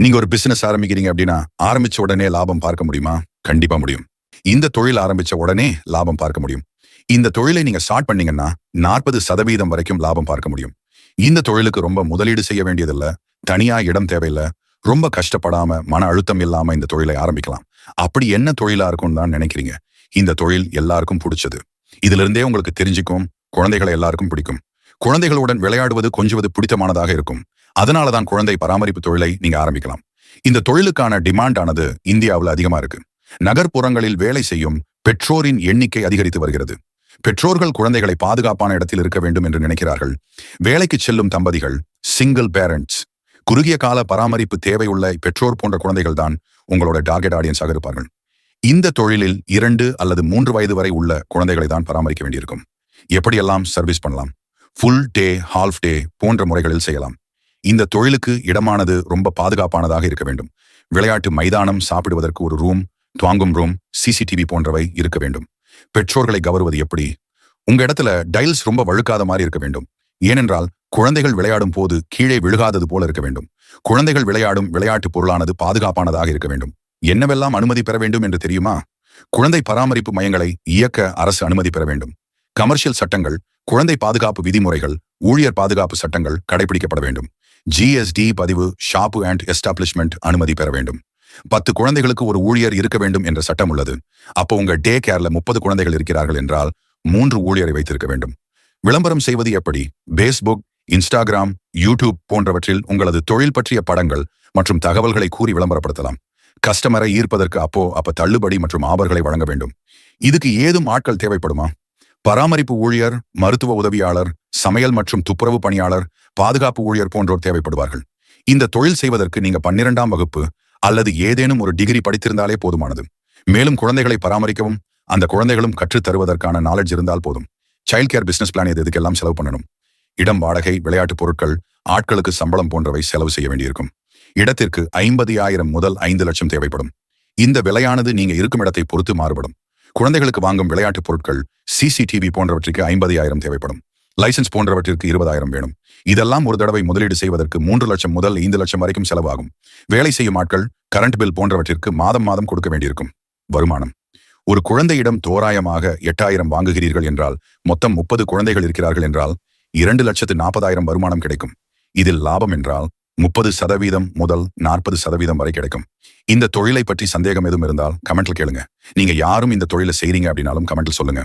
நீங்க ஒரு பிசினஸ் ஆரம்பிக்கிறீங்க அப்படின்னா ஆரம்பிச்ச உடனே லாபம் பார்க்க முடியுமா? கண்டிப்பா முடியும். இந்த தொழில் ஆரம்பிச்ச உடனே லாபம் பார்க்க முடியும். இந்த தொழிலை நீங்க ஸ்டார்ட் பண்ணீங்கன்னா நாற்பது சதவீதம் வரைக்கும் லாபம் பார்க்க முடியும். இந்த தொழிலுக்கு ரொம்ப முதலீடு செய்ய வேண்டியதில்லை தனியா இடம் தேவையில்ல ரொம்ப கஷ்டப்படாம மன அழுத்தம் இல்லாம இந்த தொழிலை ஆரம்பிக்கலாம். அப்படி என்ன தொழிலா இருக்கும்னு தான் நினைக்கிறீங்க? இந்த தொழில் எல்லாருக்கும் பிடிச்சது. இதுல இருந்தே உங்களுக்கு தெரிஞ்சுக்கும் குழந்தைகளை எல்லாருக்கும் பிடிக்கும். குழந்தைகளுடன் விளையாடுவது கொஞ்சுவது பிடித்தமானதாக இருக்கும். அதனால தான் குழந்தை பராமரிப்பு தொழிலை நீங்க ஆரம்பிக்கலாம். இந்த தொழிலுக்கான டிமாண்ட் ஆனது இந்தியாவில் அதிகமா இருக்கு. நகர்ப்புறங்களில் வேலை செய்யும் பெற்றோரின் எண்ணிக்கை அதிகரித்து வருகிறது. பெற்றோர்கள் குழந்தைகளை பாதுகாப்பான இடத்தில் இருக்க வேண்டும் என்று நினைக்கிறார்கள். வேலைக்கு செல்லும் தம்பதிகள் சிங்கிள் பேரண்ட்ஸ் குறுகிய கால பராமரிப்பு தேவையுள்ள பெற்றோர் போன்ற குழந்தைகள் தான் உங்களோட டார்கெட் ஆடியன்ஸாக இருப்பார்கள். இந்த தொழிலில் இரண்டு அல்லது மூன்று வயது வரை உள்ள குழந்தைகளை தான் பராமரிக்க வேண்டியிருக்கும். எப்படியெல்லாம் சர்வீஸ் பண்ணலாம்? ஃபுல் டே ஹால்ஃப் டே போன்ற முறைகளில் செய்யலாம். இந்த தொழிலுக்கு இடமானது ரொம்ப பாதுகாப்பானதாக இருக்க வேண்டும். விளையாட்டு மைதானம் சாப்பிடுவதற்கு ஒரு ரூம் துவாங்கும் ரூம் சிசிடிவி போன்றவை இருக்க வேண்டும். பெற்றோர்களை கவருவது எப்படி? உங்க இடத்துல டைல்ஸ் ரொம்ப வழுக்காத மாதிரி இருக்க வேண்டும். ஏனென்றால் குழந்தைகள் விளையாடும் போது கீழே விழுகாதது போல இருக்க வேண்டும். குழந்தைகள் விளையாடும் விளையாட்டு பொருளானது பாதுகாப்பானதாக இருக்க வேண்டும். என்னவெல்லாம் அனுமதி பெற வேண்டும் என்று தெரியுமா? குழந்தை பராமரிப்பு மையங்களை இயக்க அரசு அனுமதி பெற வேண்டும். கமர்ஷியல் சட்டங்கள் குழந்தை பாதுகாப்பு விதிமுறைகள் ஊழியர் பாதுகாப்பு சட்டங்கள் கடைபிடிக்கப்பட வேண்டும். ஜிஎஸ்டி பதிவு ஷாப்பு அண்ட் எஸ்டாப்ளிஷ்மெண்ட் அனுமதி பெற வேண்டும். பத்து குழந்தைகளுக்கு ஒரு ஊழியர் இருக்க வேண்டும் என்ற சட்டம் உள்ளது. அப்போ உங்க டே கேர்ல முப்பது குழந்தைகள் இருக்கிறார்கள் என்றால் மூன்று ஊழியரை வைத்திருக்க வேண்டும். விளம்பரம் செய்வது எப்படி? பேஸ்புக் இன்ஸ்டாகிராம் யூடியூப் போன்றவற்றில் உங்களது தொழில் பற்றிய படங்கள் மற்றும் தகவல்களை கூறி விளம்பரப்படுத்தலாம். கஸ்டமரை ஈர்ப்பதற்கு அப்போ அப்ப தள்ளுபடி மற்றும் ஆபர்களை வழங்க வேண்டும். இதுக்கு ஏதும் ஆட்கள் தேவைப்படுமா? பராமரிப்பு ஊழியர் மருத்துவ உதவியாளர் சமையல் மற்றும் துப்புரவு பணியாளர் பாதுகாப்பு ஊழியர் போன்றோர் தேவைப்படுவார்கள். இந்த தொழில் செய்வதற்கு நீங்க பன்னிரெண்டாம் வகுப்பு அல்லது ஏதேனும் ஒரு டிகிரி படித்திருந்தாலே போதுமானது. மேலும் குழந்தைகளை பராமரிக்கவும் அந்த குழந்தைகளும் கற்றுத் தருவதற்கான நாலேஜ் இருந்தால் போதும். சைல்ட் கேர் பிசினஸ் பிளான் இது இதுக்கெல்லாம் செலவு பண்ணணும்? இடம் வாடகை விளையாட்டு பொருட்கள் ஆட்களுக்கு சம்பளம் போன்றவை செலவு செய்ய வேண்டியிருக்கும். இடத்திற்கு ஐம்பது ஆயிரம் முதல் ஐந்து லட்சம் தேவைப்படும். இந்த விலையானது நீங்க இருக்கும் இடத்தை பொறுத்து மாறுபடும். குழந்தைகளுக்கு வாங்கும் விளையாட்டு பொருட்கள் சிசிடிவி போன்றவற்றிற்கு ஐம்பது ஆயிரம் தேவைப்படும். லைசன்ஸ் போன்றவற்றிற்கு இருபதாயிரம் வேணும். இதெல்லாம் ஒரு தடவை முதலீடு செய்வதற்கு மூன்று லட்சம் முதல் ஐந்து லட்சம் வரைக்கும் செலவாகும். வேலை செய்யும் ஆட்கள் கரண்ட் பில் போன்றவற்றிற்கு மாதம் மாதம் கொடுக்க வேண்டியிருக்கும். வருமானம். ஒரு குழந்தையிடம் தோராயமாக எட்டாயிரம் வாங்குகிறீர்கள் என்றால் மொத்தம் முப்பது குழந்தைகள் இருக்கிறார்கள் என்றால் இரண்டு லட்சத்து நாற்பதாயிரம் வருமானம் கிடைக்கும். இதில் லாபம் என்றால் முப்பது சதவீதம் முதல் நாற்பது சதவீதம் வரை கிடைக்கும். இந்த தொழிலை பற்றி சந்தேகம் எதுவும் இருந்தால் கமெண்ட்ல கேளுங்க. நீங்க யாரும் இந்த தொழிலை செய்றீங்க அப்படின்னாலும் கமெண்ட்ல சொல்லுங்க.